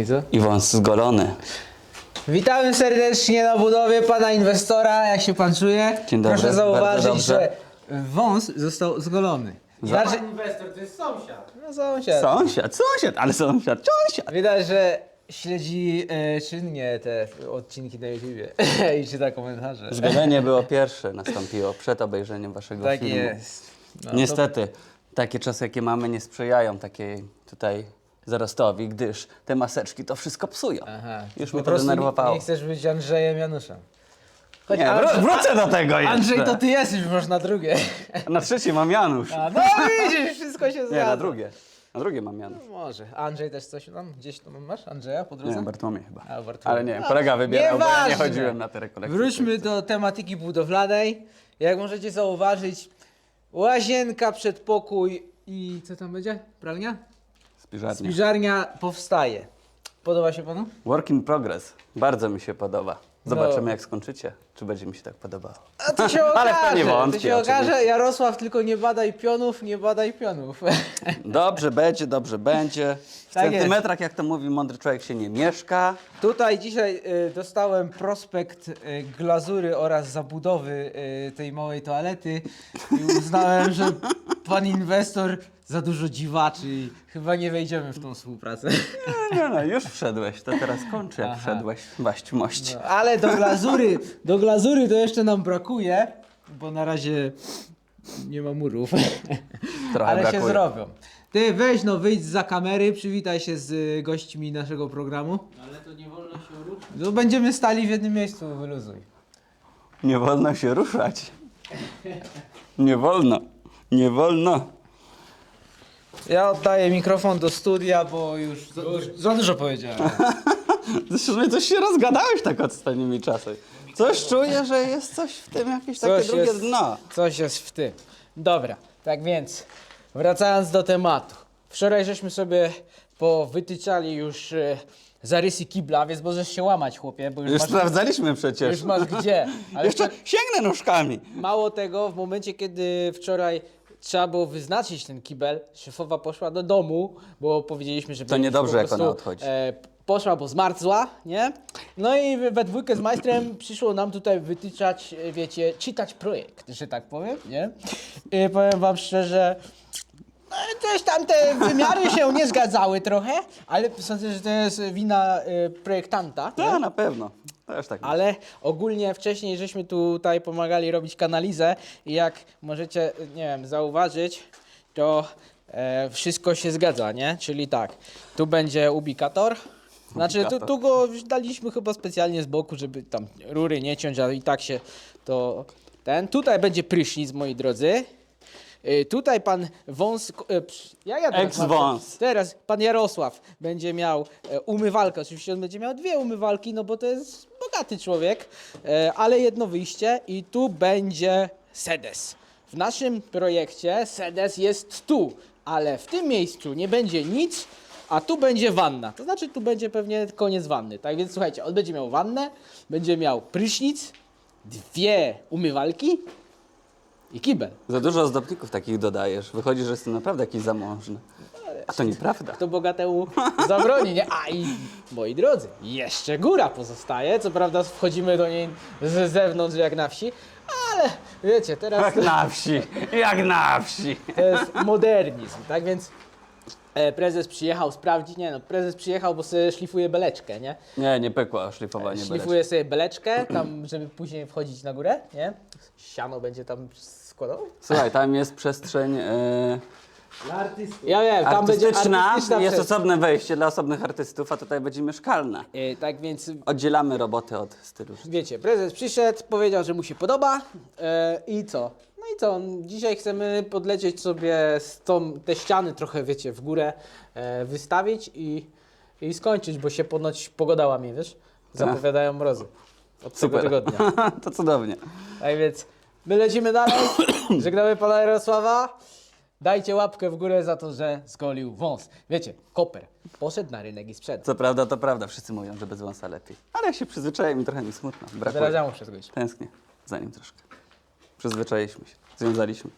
I co? I wąs zgolony. Witamy serdecznie na budowie pana inwestora. Jak się pan czuje? Dzień dobry, Proszę bardzo zauważyć, dobrze. że wąs został zgolony. Że... inwestor to jest sąsiad. No sąsiad. Sąsiad, sąsiad, ale sąsiad, sąsiad. Widać, że śledzi e, czynnie te odcinki na YouTubie i czyta komentarze. Zgolenie było pierwsze, nastąpiło przed obejrzeniem waszego Tak filmu. jest. No, Niestety, takie czasy, jakie mamy, nie sprzyjają takiej tutaj zarostowi, gdyż te maseczki to wszystko psują. Aha. Już mnie to prostu nie, denerwowało. nie chcesz być Andrzejem Januszem. Choć Nie, Andrzej- wró- wrócę do tego jeszcze. Andrzej to ty jesteś, już na drugie. Na trzecie mam Janusz. A, no widzisz, wszystko się zgadza. Nie, na drugie. Na drugie mam Janusz. Może. Andrzej też coś tam gdzieś tam masz? Andrzeja po drodze? Nie, Bartłomiej chyba. A, Bartłomiej. Ale nie wiem, No, kolega wybierał, bo ja nie nieważne. chodziłem na te rekolekcje. Wróćmy do tematyki budowlanej. Jak możecie zauważyć, łazienka, przedpokój i co tam będzie? Pralnia? Spiżarnia. Spiżarnia powstaje. Podoba się panu? Work in progress. Bardzo mi się podoba. Zobaczymy, No. jak skończycie, czy będzie mi się tak podobało. A to się okaże. Ale w to nie to wątpię, się okaże. oczywiście. Jarosław, tylko nie badaj pionów, nie badaj pionów. Dobrze będzie, dobrze będzie. W Tak jest. centymetrach, jak to mówi mądry człowiek, się nie mieszka. Tutaj dzisiaj y, dostałem prospekt y, glazury oraz zabudowy y, tej małej toalety i uznałem, że pan inwestor za dużo dziwaczy i chyba nie wejdziemy w tą współpracę. Nie, no, już wszedłeś, to teraz kończę, jak Aha. wszedłeś. Waść mość. No, ale do glazury, do glazury to jeszcze nam brakuje, bo na razie nie ma murów. Trochę ale się brakuje. zrobią. Ty weź no, wyjdź za kamery, przywitaj się z y, gośćmi naszego programu. Ale to nie wolno się ruszyć. No, będziemy stali w jednym miejscu, wyluzuj. Nie wolno się ruszać. Nie wolno. Nie wolno. Ja oddaję mikrofon do studia, bo już za, za dużo powiedziałem. Zresztą coś się rozgadałeś tak ostatnimi czasy. Coś czuję, że jest coś w tym, jakieś takie Coś drugie jest- dno. Coś jest w tym. Dobra, tak więc wracając do tematu. Wczoraj żeśmy sobie powytyczali już e, zarysy kibla, więc możesz się łamać, chłopie, bo już, Już masz, sprawdzaliśmy przecież. już masz gdzie. Ale Jeszcze sięgnę nóżkami. Mało tego, w momencie kiedy wczoraj trzeba było wyznaczyć ten kibel, szefowa poszła do domu, bo powiedzieliśmy, że To niedobrze, jak ona odchodzi. E, poszła, bo zmarzła, nie? No i we- we dwójkę z majstrem przyszło nam tutaj wytyczać, e, wiecie, czytać projekt, że tak powiem, nie? I powiem wam szczerze, no, Coś tam te wymiary się nie zgadzały trochę, ale sądzę, że to jest wina e, projektanta. nie? Tak, na pewno. Też tak. Ale ogólnie wcześniej żeśmy tutaj pomagali robić kanalizę i jak możecie, nie wiem, zauważyć, to e, wszystko się zgadza, nie? Czyli tak, tu będzie ubikator. Znaczy, tu, tu go daliśmy chyba specjalnie z boku, żeby tam rury nie ciąć, ale i tak się to ten. Tutaj będzie prysznic, moi drodzy. Y, Tutaj pan wąs. e, psz, Ja, ja teraz mam- Ex-wąs. Teraz pan Jarosław będzie miał e, umywalkę. Oczywiście on będzie miał dwie umywalki, no bo to jest bogaty człowiek, e, ale jedno wyjście i tu będzie sedes. W naszym projekcie sedes jest tu, ale w tym miejscu nie będzie nic, a tu będzie wanna. To znaczy tu będzie pewnie koniec wanny. Tak więc słuchajcie, on będzie miał wannę, będzie miał prysznic, dwie umywalki i kibel. Za dużo ozdobników takich dodajesz. Wychodzi, że jestem naprawdę jakiś zamożny. A to nieprawda. Kto bogatemu zabroni, nie? A i moi drodzy, jeszcze góra pozostaje. Co prawda wchodzimy do niej z zewnątrz jak na wsi, ale wiecie, teraz Jak na wsi. Jak na wsi. to jest modernizm, tak więc prezes przyjechał sprawdzić, nie no, prezes przyjechał, bo sobie szlifuje beleczkę, nie? Nie, nie pykło szlifowanie beleczki. Szlifuje sobie beleczkę, tam, żeby później wchodzić na górę, nie? Siano będzie tam składał. Słuchaj, tam jest przestrzeń e, Dla artystów. Ja wiem, tam będzie artystyczna, artystyczna jest przestrzeń. osobne wejście dla osobnych artystów, a tutaj będzie mieszkalna. E, tak więc Oddzielamy roboty od stylu. Wiecie, prezes przyszedł, powiedział, że mu się podoba e, i co? I co? Dzisiaj chcemy podlecieć sobie z tą, te ściany trochę, wiecie, w górę e, wystawić i, i skończyć, bo się ponoć pogoda łamie, wiesz? Zapowiadają mrozy od tego Super. tygodnia. to cudownie. Tak więc my lecimy dalej. Żegnamy pana Jarosława. Dajcie łapkę w górę za to, że zgolił wąs. Wiecie, koper poszedł na rynek i sprzedał. Co prawda, to prawda. Wszyscy mówią, że bez wąsa lepiej. Ale jak się przyzwyczaiłem i trochę mi smutno. Teraz Brakuje. ja muszę zgodzić. Tęsknię za nim troszkę. Przyzwyczailiśmy się. Związaliśmy.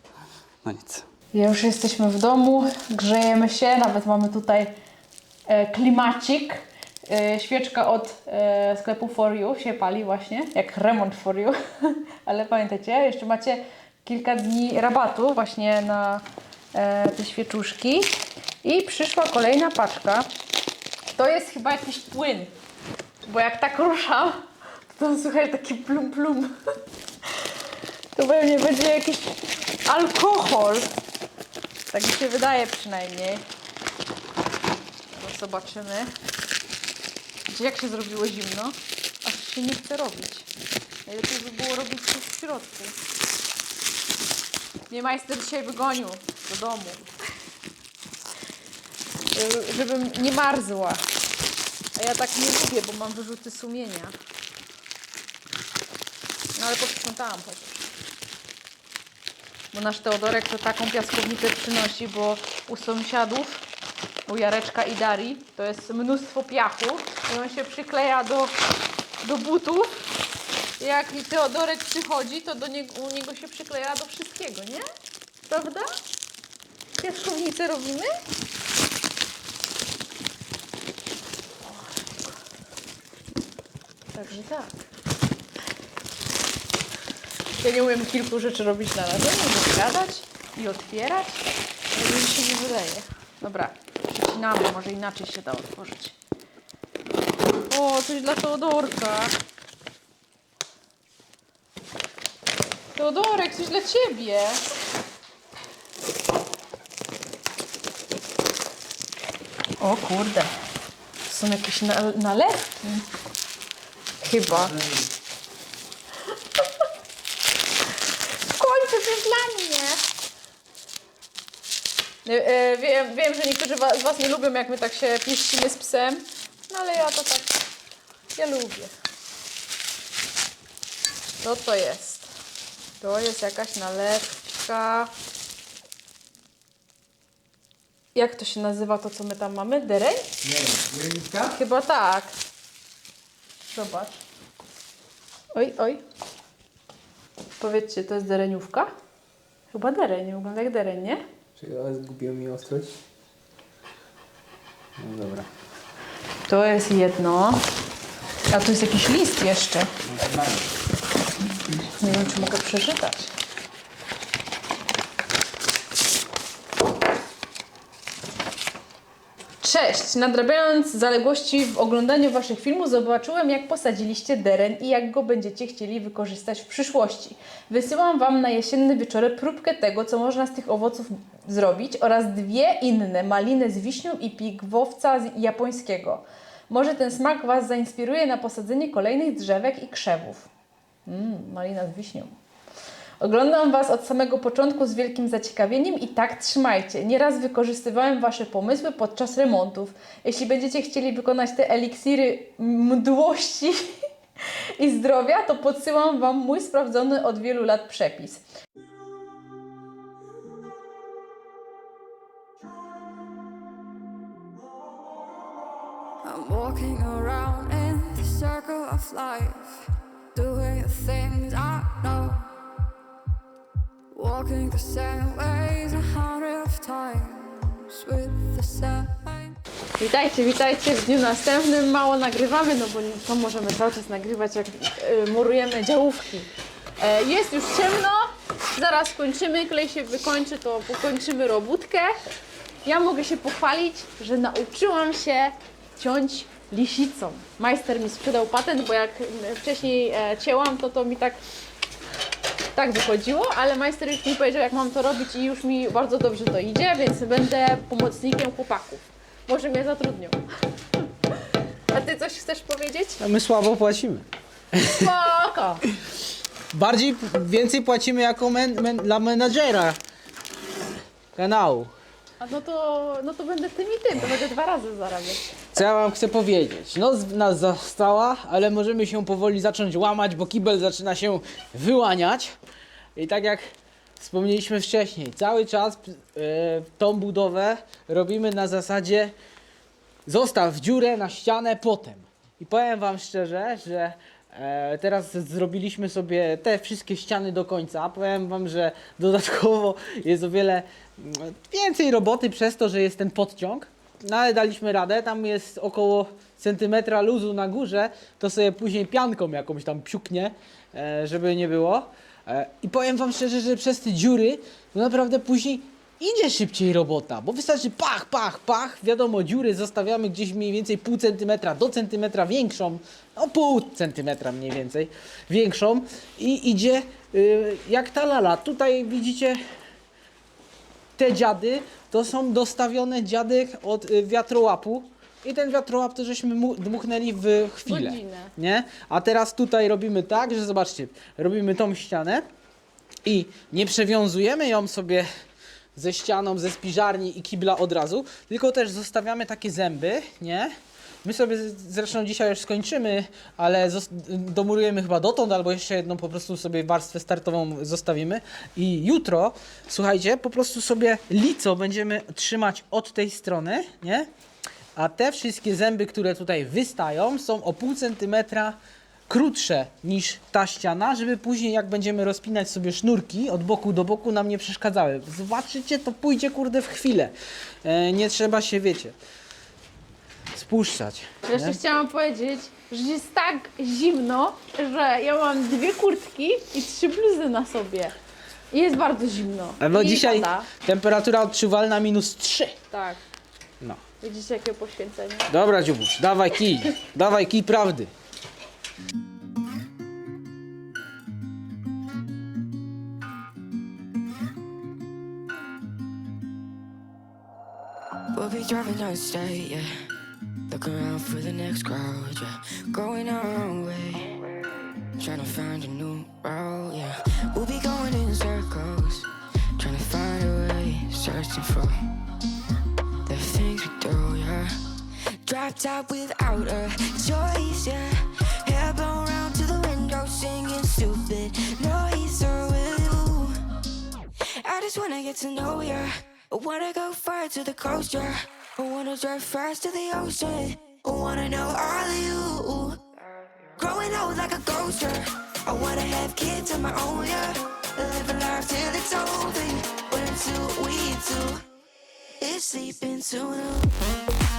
No nic. Już jesteśmy w domu, grzejemy się, nawet mamy tutaj e, klimacik. E, świeczka od e, sklepu For You się pali właśnie, jak remont For You. Ale pamiętajcie, jeszcze macie kilka dni rabatu właśnie na e, te świeczuszki. I przyszła kolejna paczka. To jest chyba jakiś płyn. Bo jak tak ruszam, to słychać taki plum plum. To pewnie będzie jakiś alkohol. Tak mi się wydaje przynajmniej. No zobaczymy. Gdzie jak się zrobiło zimno? Aż się nie chce robić. Najlepiej by było robić to w środku. Mnie majster dzisiaj wygonił do domu. Żeby- Żebym nie marzła. A ja tak nie lubię, bo mam wyrzuty sumienia. No ale posprzątałam chociaż. Bo nasz Teodorek to taką piaskownicę przynosi, bo u sąsiadów, u Jareczka i Darii, to jest mnóstwo piachu i on się przykleja do, do butów. I Jak Teodorek przychodzi, to do niego, u niego się przykleja do wszystkiego, nie? Prawda? Piaskownicę robimy? Także tak. Ja nie umiem kilku rzeczy robić na raz. Umiem gadać i otwierać, mi się nie wyleje. Dobra, przecinamy, może inaczej się da otworzyć. O, coś dla Teodorka. Teodorek, coś dla Ciebie. O kurde. Są jakieś na nalewki. Chyba. W końcu coś dla mnie. E, e, wiem, wiem, że niektórzy z Was nie lubią, jak my tak się pieścimy z psem, no ale ja to tak, ja lubię. Co to jest? To jest jakaś nalewka. Jak to się nazywa to, co my tam mamy? Dereń? Nie, Jenica? Chyba tak. Zobacz. Oj, oj. Powiedzcie, to jest dereniówka? Chyba dereń, wygląda jak dereń, nie? Czekaj, ale zgubiło mi ostrość. No dobra. To jest jedno. A tu jest jakiś list jeszcze. Nie wiem, czy mogę przeczytać. Cześć! Nadrabiając zaległości w oglądaniu Waszych filmów, zobaczyłem, jak posadziliście deren i jak go będziecie chcieli wykorzystać w przyszłości. Wysyłam Wam na jesienne wieczory próbkę tego, co można z tych owoców zrobić oraz dwie inne, malinę z wiśnią i pigwowca japońskiego. Może ten smak Was zainspiruje na posadzenie kolejnych drzewek i krzewów. Mmm, malina z wiśnią. Oglądam Was od samego początku z wielkim zaciekawieniem i tak trzymajcie. Nieraz wykorzystywałem Wasze pomysły podczas remontów. Jeśli będziecie chcieli wykonać te eliksiry mdłości i zdrowia, to podsyłam Wam mój sprawdzony od wielu lat przepis. I'm walking around in the circle of life, doing the things I know. Witajcie, witajcie w dniu następnym. Mało nagrywamy, no bo to możemy cały czas nagrywać, jak y, murujemy działówki. E, jest już ciemno, zaraz kończymy, klej się wykończy, to pokończymy robótkę. Ja mogę się pochwalić, że nauczyłam się ciąć lisicą. Majster mi sprzedał patent, bo jak wcześniej e, cięłam, to to mi tak tak wychodziło, ale majster już mi powiedział, jak mam to robić i już mi bardzo dobrze to idzie, więc będę pomocnikiem chłopaków. Może mnie zatrudnią. A ty coś chcesz powiedzieć? A my słabo płacimy. Spoko! Bardziej, więcej płacimy jako men, men, dla menadżera kanału. A no to, no to będę tym i tym, to będę dwa razy zarabiać. Co ja wam chcę powiedzieć? Noc nas zastała, ale możemy się powoli zacząć łamać, bo kibel zaczyna się wyłaniać. I tak jak wspomnieliśmy wcześniej, cały czas e, tą budowę robimy na zasadzie zostaw dziurę na ścianę potem. I powiem wam szczerze, że e, teraz zrobiliśmy sobie te wszystkie ściany do końca. Powiem wam, że dodatkowo jest o wiele więcej roboty przez to, że jest ten podciąg. no ale daliśmy radę, tam jest około centymetra luzu na górze, to sobie później pianką jakąś tam piuknie, e, żeby nie było. E, I powiem wam szczerze, że przez te dziury, no naprawdę później idzie szybciej robota, bo wystarczy pach, pach, pach, wiadomo, dziury zostawiamy gdzieś mniej więcej pół centymetra do centymetra większą, no pół centymetra mniej więcej większą i idzie y, jak ta lala. Tutaj widzicie te dziady to są dostawione dziady od y, wiatrołapu i ten wiatrołap to żeśmy mu- dmuchnęli w chwilę. Godzinę. Nie? A teraz tutaj robimy tak, że zobaczcie, robimy tą ścianę i nie przewiązujemy ją sobie ze ścianą, ze spiżarni i kibla od razu, tylko też zostawiamy takie zęby, nie? My sobie zresztą dzisiaj już skończymy, ale domurujemy chyba dotąd, albo jeszcze jedną po prostu sobie warstwę startową zostawimy. I jutro, słuchajcie, po prostu sobie lico będziemy trzymać od tej strony, nie? A te wszystkie zęby, które tutaj wystają, są o pół centymetra krótsze niż ta ściana, żeby później jak będziemy rozpinać sobie sznurki od boku do boku nam nie przeszkadzały. Zobaczycie, to pójdzie kurde w chwilę. E, nie trzeba się, wiecie, spuszczać. Jeszcze nie? chciałam powiedzieć, że jest tak zimno, że ja mam dwie kurtki i trzy bluzy na sobie. I jest bardzo zimno. No I dzisiaj pada. temperatura odczuwalna minus 3. Tak. No. Widzicie jakie poświęcenie? Dobra, Dziubusz, dawaj kij. dawaj kij prawdy. We'll be driving down the state, yeah. Looking around for the next crowd, yeah. Going our own way. Trying to find a new route, yeah. We'll be going in circles. Trying to find a way. Searching for the things we do, yeah. Drop top without a choice, yeah. Hair blown round to the window, singing stupid noise. Or will you? I just wanna get to know ya. I wanna go far to the coast, yeah. I wanna drive fast to the ocean. I wanna know all of you. Growing old like a ghost. I wanna have kids of my own, yeah. Live a life till it's over. But until we do, it's sleeping too long.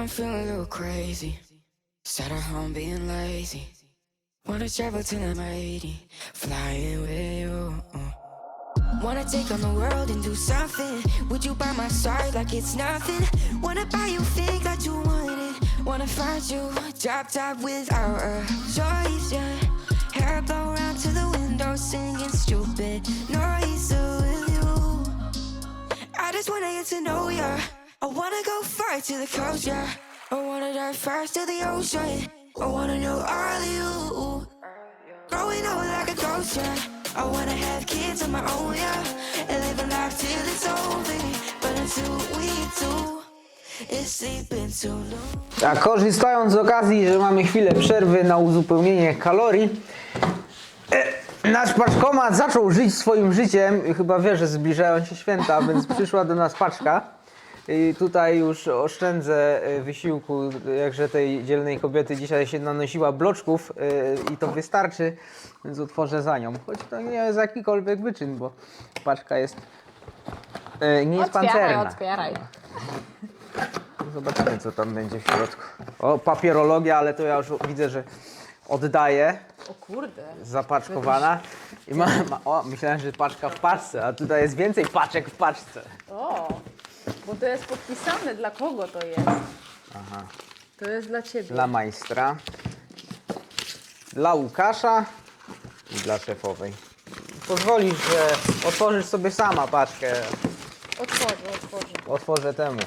I'm feeling a little crazy. Sat at home being lazy. Wanna travel till I'm 80, flying with you. Wanna take on the world and do something. Would you by my side like it's nothing? Wanna buy you things that you wanted. Wanna find you drop top without a choice, yeah. Hair blow round to the window, singing stupid noise with you. I just wanna get to know ya. I wanna go far to the yeah. I wanna dive fast to the ocean. I wanna know all you. Growing old like a yeah. I wanna have kids of my own, yeah. And live a life till it's over. But until we do, it's sleeping too. A korzystając z okazji, że mamy chwilę przerwy na uzupełnienie kalorii, e, nasz paczkomat zaczął żyć swoim życiem. Chyba wie, że zbliżają się święta, więc przyszła do nas paczka. I tutaj już oszczędzę e, wysiłku, jakże tej dzielnej kobiety dzisiaj się nanosiła bloczków e, i to wystarczy, więc otworzę za nią. Choć to nie jest jakikolwiek wyczyn, bo paczka jest e, nie jest pancerna. otwieraj. Zobaczymy, co tam będzie w środku. O, papierologia, ale to ja już widzę, że oddaję. O kurde. Zapaczkowana. I ma, ma, o, myślałem, że paczka w paczce, a tutaj jest więcej paczek w paczce. O, bo to jest podpisane. Dla kogo to jest? Aha. To jest dla ciebie. Dla majstra. Dla Łukasza i dla szefowej. Pozwolisz, że otworzysz sobie sama paczkę. Otworzę, otworzę. Otworzę temu,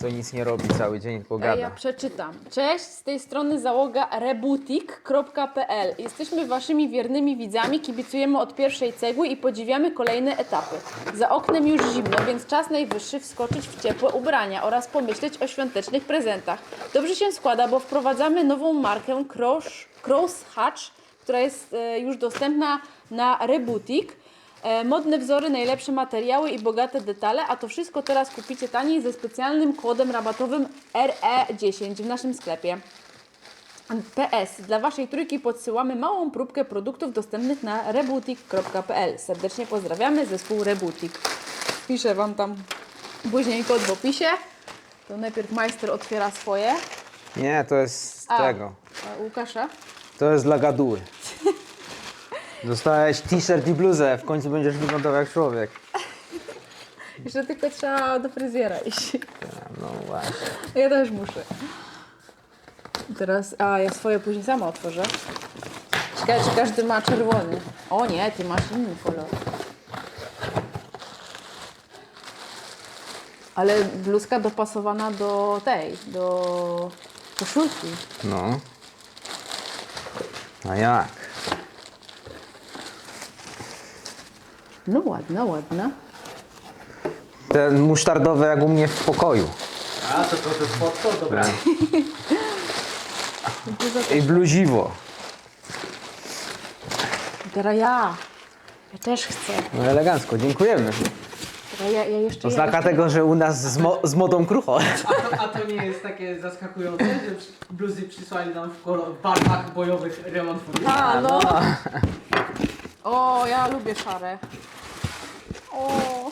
co nic nie robi cały dzień, tylko gada. Ja przeczytam. Cześć, z tej strony załoga rebutik.pl. Jesteśmy waszymi wiernymi widzami, kibicujemy od pierwszej cegły i podziwiamy kolejne etapy. Za oknem już zimno, więc czas najwyższy wskoczyć w ciepłe ubrania oraz pomyśleć o świątecznych prezentach. Dobrze się składa, bo wprowadzamy nową markę Cross, Cross Hatch, która jest e, już dostępna na Rebutik. E, modne wzory, najlepsze materiały i bogate detale, a to wszystko teraz kupicie taniej ze specjalnym kodem rabatowym RE10 w naszym sklepie. PS. Dla Waszej trójki podsyłamy małą próbkę produktów dostępnych na rebutik.pl. Serdecznie pozdrawiamy, zespół Rebutik. Piszę Wam tam później kod w opisie. To najpierw majster otwiera swoje. Nie, to jest z A, tego. a Łukasza? To jest dla gaduły. Dostałeś t-shirt i bluzę, w końcu będziesz wyglądał jak człowiek. Jeszcze tylko trzeba do fryzjera iść. No właśnie. Ja też muszę. Teraz, a ja swoje później sama otworzę. Ciekawe, czy każdy ma czerwony. O nie, ty masz inny kolor. Ale bluzka dopasowana do tej, do koszulki. No. A jak? No ładna, ładna. Ten musztardowy jak u mnie w pokoju. A, to to, to spotko? Dobra. I bluziwo. Teraz ja. Ja też chcę. No elegancko, dziękujemy. Teraz ja, ja jeszcze... ja Oznaka jeszcze... tego, że u nas z, mo- z modą krucho. A to, a to nie jest takie zaskakujące, że przy- bluzy przysłali nam w, kolor, w barwach bojowych remont A, no. O, ja lubię szare. O.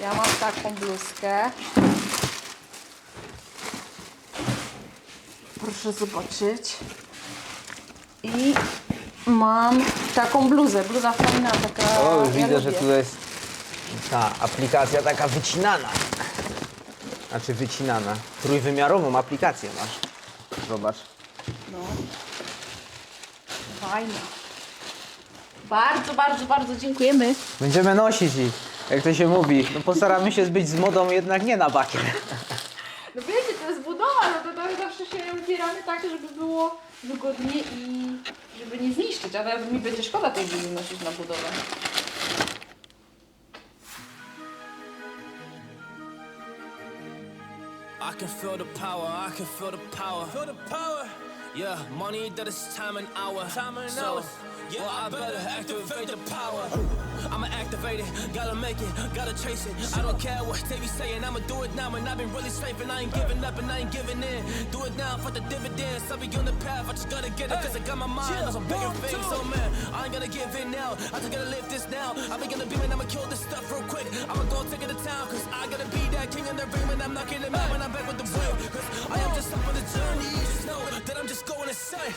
Ja mam taką bluzkę. Proszę zobaczyć. I mam taką bluzę. Bluza fajna, taka. O, już ja widzę, że lubię. tu jest ta aplikacja taka wycinana. Znaczy wycinana. Trójwymiarową aplikację masz. Zobacz. No. Fajna. Bardzo, bardzo, bardzo dziękujemy. Będziemy nosić i jak to się mówi, no postaramy się zbyć z modą jednak nie na bakier. No wiecie, to jest budowa, no to tak zawsze się ubieramy tak, żeby było wygodnie i żeby nie zniszczyć, a nawet mi będzie szkoda tej bluzy nosić na budowę. I can feel the power, I can feel the power. Feel the power. Yeah, money that is time and hour. Time and so, Yeah, well, I better activate the power. I'ma activate it, gotta make it, gotta chase it. I don't care what they be saying, I'ma do it now. And I've been really slaving, I ain't giving up and I ain't giving in. Do it now for the dividends. I'll be on the path, I just gotta get it, cause I got my mind on some bigger things. So, oh, man, I ain't gonna give in now. I just gotta live this now. Been gonna be man, I'ma kill this stuff real quick. I'ma go take it to town, cause I gotta be that king in the ring when I'm knocking them out when I'm back with the wheel. Cause I am just up on the journey. Just know that I'm just going insane.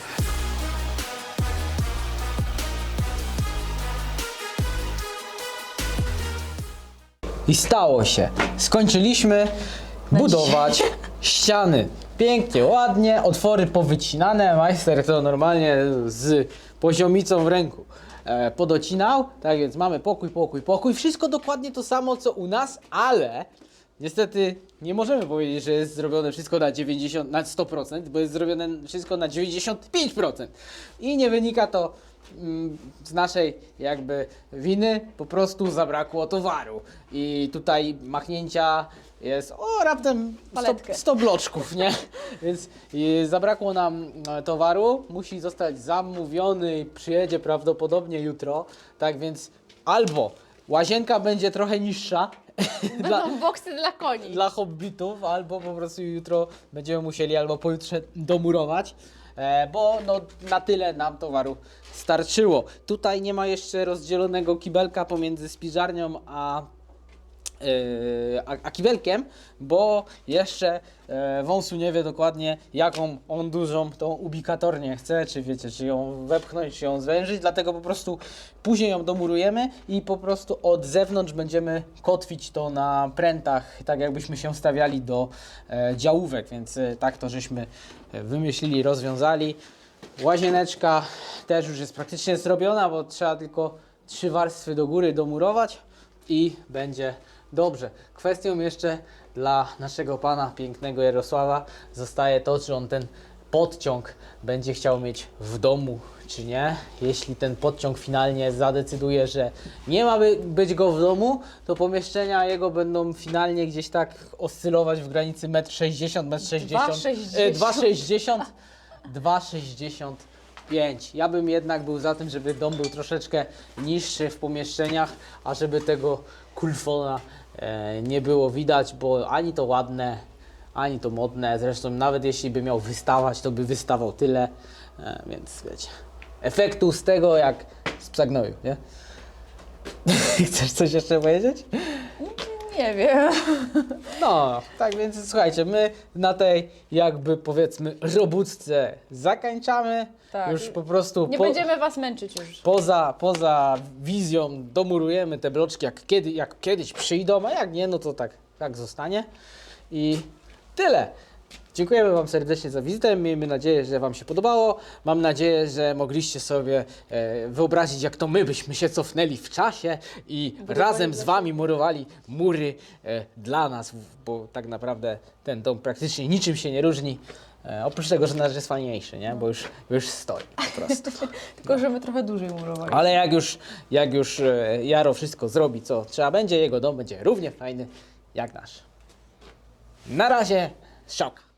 I stało się. Skończyliśmy budować ściany. Pięknie, ładnie, otwory powycinane. Majster to normalnie z poziomicą w ręku e, podocinał. Tak więc mamy pokój, pokój, pokój. Wszystko dokładnie to samo co u nas, ale niestety nie możemy powiedzieć, że jest zrobione wszystko na 90, na 100%, bo jest zrobione wszystko na 95%. I nie wynika to z naszej jakby winy, po prostu zabrakło towaru. I tutaj machnięcia jest o raptem 100, Paletkę. 100 bloczków, nie? Więc i zabrakło nam e, towaru, musi zostać zamówiony i przyjedzie prawdopodobnie jutro. Tak więc albo łazienka będzie trochę niższa dla, Będą boksy dla koni. dla hobbitów, albo po prostu jutro będziemy musieli albo pojutrze domurować, bo no, na tyle nam towaru starczyło. Tutaj nie ma jeszcze rozdzielonego kibelka pomiędzy spiżarnią a a, a kibelkiem, bo jeszcze e, wąsu nie wie dokładnie, jaką on dużą tą ubikatornię chce, czy wiecie, czy ją wepchnąć, czy ją zwężyć, dlatego po prostu później ją domurujemy i po prostu od zewnątrz będziemy kotwić to na prętach, tak jakbyśmy się stawiali do e, działówek, więc e, tak to żeśmy wymyślili, rozwiązali. Łazieneczka też już jest praktycznie zrobiona, bo trzeba tylko trzy warstwy do góry domurować i będzie dobrze. Kwestią jeszcze dla naszego pana pięknego Jarosława zostaje to, czy on ten podciąg będzie chciał mieć w domu, czy nie. Jeśli ten podciąg finalnie zadecyduje, że nie ma by, być go w domu, to pomieszczenia jego będą finalnie gdzieś tak oscylować w granicy 1,60 m, 1,60 m, 2,60 2,60 2,60 5. Ja bym jednak był za tym, żeby dom był troszeczkę niższy w pomieszczeniach, a żeby tego kulfona nie było widać, bo ani to ładne, ani to modne. Zresztą nawet jeśli by miał wystawać, to by wystawał tyle. E, więc wiecie, efektu z tego jak z psa gnoju, nie? Chcesz coś jeszcze powiedzieć? Nie wiem. No, tak więc słuchajcie, my na tej jakby powiedzmy robótce zakończamy. Tak. Już po prostu Nie po, będziemy was męczyć już. poza, poza wizją domurujemy te bloczki jak, kiedy, jak kiedyś przyjdą, a jak nie, no to tak, tak zostanie. I tyle. Dziękujemy Wam serdecznie za wizytę. Miejmy nadzieję, że Wam się podobało. Mam nadzieję, że mogliście sobie e, wyobrazić, jak to my byśmy się cofnęli w czasie i razem z Wami murowali mury e, dla nas, bo tak naprawdę ten dom praktycznie niczym się nie różni. E, oprócz tego, że nasz jest fajniejszy, nie? bo już, już stoi po prostu. Tylko, że my trochę dłużej murowali. Ale jak już, jak już e, Jaro wszystko zrobi, co trzeba będzie, jego dom będzie równie fajny jak nasz. Na razie, szok.